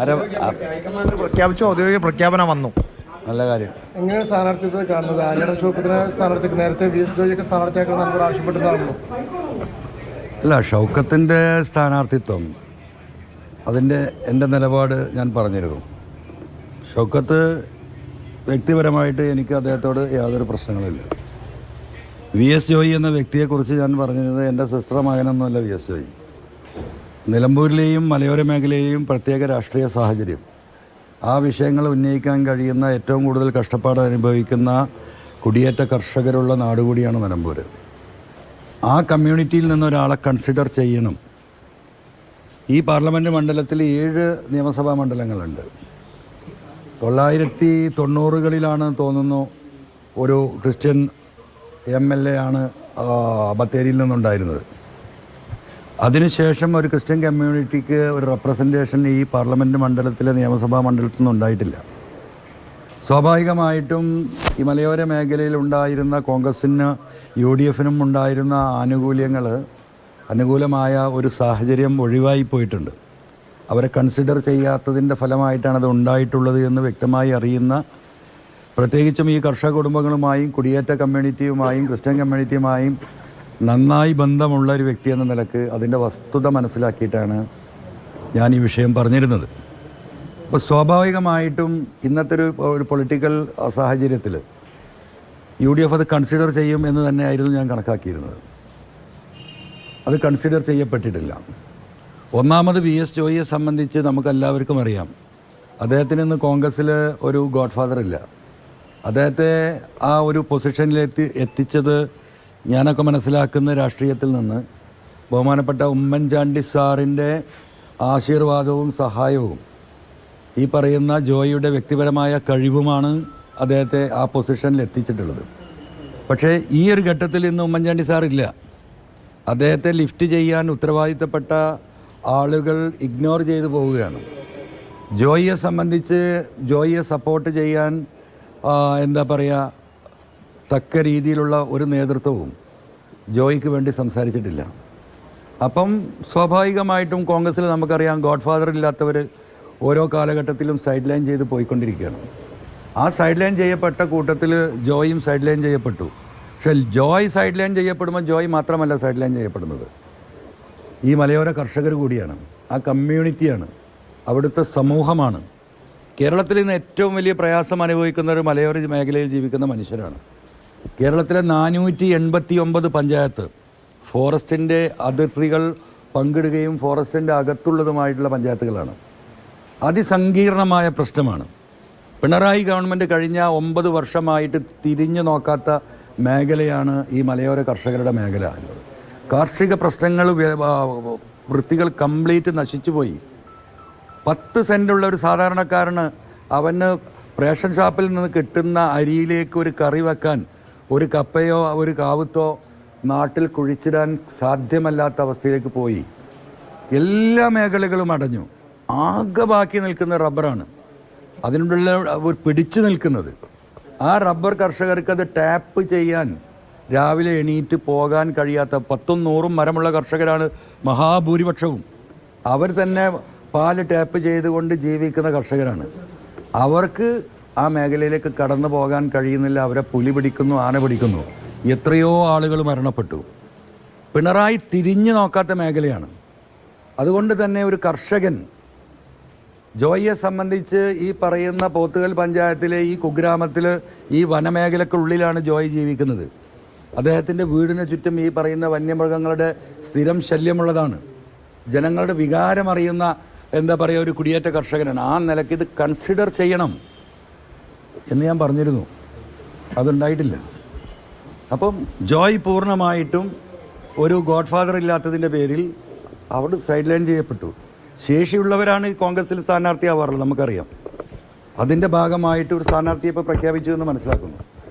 അര ആ, ഹൈക്കമാൻഡ് പ്രഖ്യാപിച്ചു ഔദ്യോഗിക പ്രഖ്യാപനം വന്നു. നല്ല കാര്യം. എങ്ങനെയാണ് സ്ഥാനാർത്ഥിത്വം കാണുന്നത്? ആര്യട ഷോക്കത്തിനെ സ്ഥാനാർത്ഥിക്ക് നേരത്തെ വി എസ് ജോയിക്ക് സ്ഥാനാർത്ഥിയാക്കണം നമ്മൾ ആവശ്യപ്പെട്ടതാണല്ലോ. അല്ല ഷൗക്കത്തിന്റെ സ്ഥാനാർത്ഥിത്വം അതിന്റെ എന്റെ നിലപാട് ഞാൻ പറഞ്ഞിരുന്നു ഷൗക്കത്ത് വ്യക്തിപരമായിട്ട് എനിക്ക് അദ്ദേഹത്തോട് യാതൊരു പ്രശ്നങ്ങളില്ല. വി എസ് ജോയി എന്ന വ്യക്തിയെക്കുറിച്ച് ഞാൻ പറഞ്ഞിരുന്നത് എന്റെ സിസ്റ്റർ മകനൊന്നുമല്ല വി എസ് ജോയി. നിലമ്പൂരിലെയും മലയോര മേഖലയിലെയും പ്രത്യേക രാഷ്ട്രീയ സാഹചര്യം. ആ വിഷയങ്ങൾ ഉന്നയിക്കാൻ കഴിയുന്ന ഏറ്റവും കൂടുതൽ കഷ്ടപ്പാട് അനുഭവിക്കുന്ന കുടിയേറ്റ കർഷകരുള്ള നാട് കൂടിയാണ് നിലമ്പൂർ ആ കമ്മ്യൂണിറ്റിയിൽ നിന്ന് ഒരാളെ കൺസിഡർ ചെയ്യണം. ഈ പാർലമെന്റ് മണ്ഡലത്തിൽ ഏഴ് നിയമസഭാ മണ്ഡലങ്ങളുണ്ട്. തൊള്ളായിരത്തി തൊണ്ണൂറുകളിലാണ് തോന്നുന്നു ഒരു ക്രിസ്ത്യൻ എം എൽ എ ആണ് ബത്തേരിയിൽ നിന്നുണ്ടായിരുന്നത്. അതിനുശേഷം ഒരു ക്രിസ്ത്യൻ കമ്മ്യൂണിറ്റിക്ക് ഒരു റെപ്രസെന്റേഷൻ ഈ പാർലമെന്റ് മണ്ഡലത്തിലെ നിയമസഭാ മണ്ഡലത്തിൽ നിന്നും ഉണ്ടായിട്ടില്ല. സ്വാഭാവികമായിട്ടും ഈ മലയോര മേഖലയിൽ ഉണ്ടായിരുന്ന കോൺഗ്രസിന് യു ഡി എഫിനും ഉണ്ടായിരുന്ന ആനുകൂല്യങ്ങൾ അനുകൂലമായ ഒരു സാഹചര്യം ഒഴിവായി പോയിട്ടുണ്ട്. അവരെ കൺസിഡർ ചെയ്യാത്തതിന്റെ ഫലമായിട്ടാണ് അത് ഉണ്ടായിട്ടുള്ളത് എന്ന് വ്യക്തമായി അറിയുന്ന പ്രത്യേകിച്ചും ഈ കർഷക കുടുംബങ്ങളുമായും കുടിയേറ്റ കമ്മ്യൂണിറ്റിയുമായും ക്രിസ്ത്യൻ കമ്മ്യൂണിറ്റിയുമായും നന്നായി ബന്ധമുള്ള ഒരു വ്യക്തി എന്ന നിലയ്ക്ക് അതിന്റെ വസ്തുത മനസ്സിലാക്കിയിട്ടാണ് ഞാൻ ഈ വിഷയം പറഞ്ഞിരുന്നത്. അപ്പോൾ സ്വാഭാവികമായിട്ടും ഇന്നത്തെ ഒരു ഒരു പൊളിറ്റിക്കൽ സാഹചര്യത്തിൽ യു ഡി എഫ് അത് കൺസിഡർ ചെയ്യും എന്ന് തന്നെയായിരുന്നു ഞാൻ കണക്കാക്കിയിരുന്നത്. അത് കൺസിഡർ ചെയ്യപ്പെട്ടിട്ടില്ല. ഒന്നാമത് വി എസ് ജോയിയെ സംബന്ധിച്ച് നമുക്കെല്ലാവർക്കും അറിയാം. അദ്ദേഹത്തിന് ഇന്ന് കോൺഗ്രസ്സിൽ ഒരു ഗോഡ് ഫാദർ ഇല്ല അദ്ദേഹത്തെ ആ ഒരു പൊസിഷനിലെത്തി എത്തിച്ചത് ഞാനൊക്കെ മനസ്സിലാക്കുന്ന രാഷ്ട്രീയത്തിൽ നിന്ന് ബഹുമാനപ്പെട്ട ഉമ്മൻചാണ്ടി സാറിന്റെ ആശീർവാദവും സഹായവും ഈ പറയുന്ന ജോയിയുടെ വ്യക്തിപരമായ കഴിവുമാണ് അദ്ദേഹത്തെ ആ പൊസിഷനിൽ എത്തിച്ചിട്ടുള്ളത്. പക്ഷേ ഈ ഒരു ഘട്ടത്തിൽ ഇന്ന് ഉമ്മൻചാണ്ടി സാറില്ല അദ്ദേഹത്തെ ലിഫ്റ്റ് ചെയ്യാൻ ഉത്തരവാദിത്തപ്പെട്ട ആളുകൾ ഇഗ്നോർ ചെയ്തു പോവുകയാണ്. ജോയിയെ സംബന്ധിച്ച് ജോയിയെ സപ്പോർട്ട് ചെയ്യാൻ എന്താ പറയുക തക്ക രീതിയിലുള്ള ഒരു നേതൃത്വവും ജോയിക്ക് വേണ്ടി സംസാരിച്ചിട്ടില്ല. അപ്പം സ്വാഭാവികമായിട്ടും കോൺഗ്രസ്സിൽ നമുക്കറിയാം ഗോഡ് ഫാദർ ഇല്ലാത്തവർ ഓരോ കാലഘട്ടത്തിലും സൈഡ് ലൈൻ ചെയ്ത് പോയിക്കൊണ്ടിരിക്കുകയാണ്. ആ സൈഡ് ലൈൻ ചെയ്യപ്പെട്ട കൂട്ടത്തിൽ ജോയും സൈഡ് ലൈൻ ചെയ്യപ്പെട്ടു. പക്ഷേ ജോയ് സൈഡ് ലൈൻ ചെയ്യപ്പെടുമ്പോൾ ജോയ് മാത്രമല്ല സൈഡ് ലൈൻ ചെയ്യപ്പെടുന്നത്. ഈ മലയോര കർഷകർ കൂടിയാണ്. ആ കമ്മ്യൂണിറ്റിയാണ്. അവിടുത്തെ സമൂഹമാണ്. കേരളത്തിൽ ഇന്ന് ഏറ്റവും വലിയ പ്രയാസം അനുഭവിക്കുന്ന ഒരു മലയോര മേഖലയിൽ ജീവിക്കുന്ന മനുഷ്യരാണ്. കേരളത്തിലെ നാനൂറ്റി എൺപത്തി ഒമ്പത് പഞ്ചായത്ത് ഫോറസ്റ്റിന്റെ അതിർത്തികൾ പങ്കിടുകയും ഫോറസ്റ്റിന്റെ അകത്തുള്ളതുമായിട്ടുള്ള പഞ്ചായത്തുകളാണ്. അതിസങ്കീർണമായ പ്രശ്നമാണ്. പിണറായി ഗവൺമെന്റ് കഴിഞ്ഞ ഒമ്പത് വർഷമായിട്ട് തിരിഞ്ഞു നോക്കാത്ത മേഖലയാണ് ഈ മലയോര കർഷകരുടെ മേഖല. കാർഷിക പ്രശ്നങ്ങൾ വൃത്തികൾ കംപ്ലീറ്റ് നശിച്ചു പോയി പത്ത് സെന്റുള്ള ഒരു സാധാരണക്കാരന് അവന് റേഷൻ ഷാപ്പിൽ നിന്ന് കിട്ടുന്ന അരിയിലേക്ക് ഒരു കറി വെക്കാൻ ഒരു കപ്പയോ ഒരു കാവുത്തോ നാട്ടിൽ കുഴിച്ചിടാൻ സാധ്യമല്ലാത്ത അവസ്ഥയിലേക്ക് പോയി. എല്ലാ മേഖലകളും അടഞ്ഞു. ആകെ ബാക്കി നിൽക്കുന്ന റബ്ബറാണ്. അതിനുള്ള പിടിച്ചു നിൽക്കുന്നത്. ആ റബ്ബർ കർഷകർക്ക് അത് ടാപ്പ് ചെയ്യാൻ രാവിലെ എണീറ്റ് പോകാൻ കഴിയാത്ത പത്തും നൂറും മരമുള്ള കർഷകരാണ് മഹാഭൂരിപക്ഷവും. അവർ തന്നെ പാൽ ടാപ്പ് ചെയ്തുകൊണ്ട് ജീവിക്കുന്ന കർഷകരാണ്. അവർക്ക് ആ മേഖലയിലേക്ക് കടന്നു പോകാൻ കഴിയുന്നില്ല. അവരെ പുലി പിടിക്കുന്നു ആന പിടിക്കുന്നു. എത്രയോ ആളുകൾ മരണപ്പെട്ടു. പിണറായി തിരിഞ്ഞു നോക്കാത്ത മേഖലയാണ്. അതുകൊണ്ട് തന്നെ ഒരു കർഷകൻ ജോയിയെ സംബന്ധിച്ച് ഈ പറയുന്ന പോത്തുകൽ പഞ്ചായത്തിലെ ഈ കുഗ്രാമത്തിൽ ഈ വനമേഖലക്കുള്ളിലാണ് ജോയ് ജീവിക്കുന്നത്. അദ്ദേഹത്തിന്റെ വീടിന് ചുറ്റും ഈ പറയുന്ന വന്യമൃഗങ്ങളുടെ സ്ഥിരം ശല്യമുള്ളതാണ്. ജനങ്ങളുടെ വികാരമറിയുന്ന എന്താ പറയുക ഒരു കുടിയേറ്റ കർഷകനാണ്. ആ നിലയ്ക്ക് ഇത് കൺസിഡർ ചെയ്യണം. എന്ന് ഞാൻ പറഞ്ഞിരുന്നു. അതുണ്ടായിട്ടില്ല. അപ്പം ജോയ് പൂർണമായിട്ടും ഒരു ഗോഡ് ഫാദർ ഇല്ലാത്തതിന്റെ പേരിൽ അവിടെ സൈഡ് ലൈൻ ചെയ്യപ്പെട്ടു. ശേഷിയുള്ളവരാണ് കോൺഗ്രസിൽ സ്ഥാനാർത്ഥിയാവാറുള്ളത് നമുക്കറിയാം. അതിന്റെ ഭാഗമായിട്ട് ഒരു സ്ഥാനാർത്ഥിയെ ഇപ്പോൾ പ്രഖ്യാപിച്ചു എന്ന് മനസ്സിലാക്കുന്നു.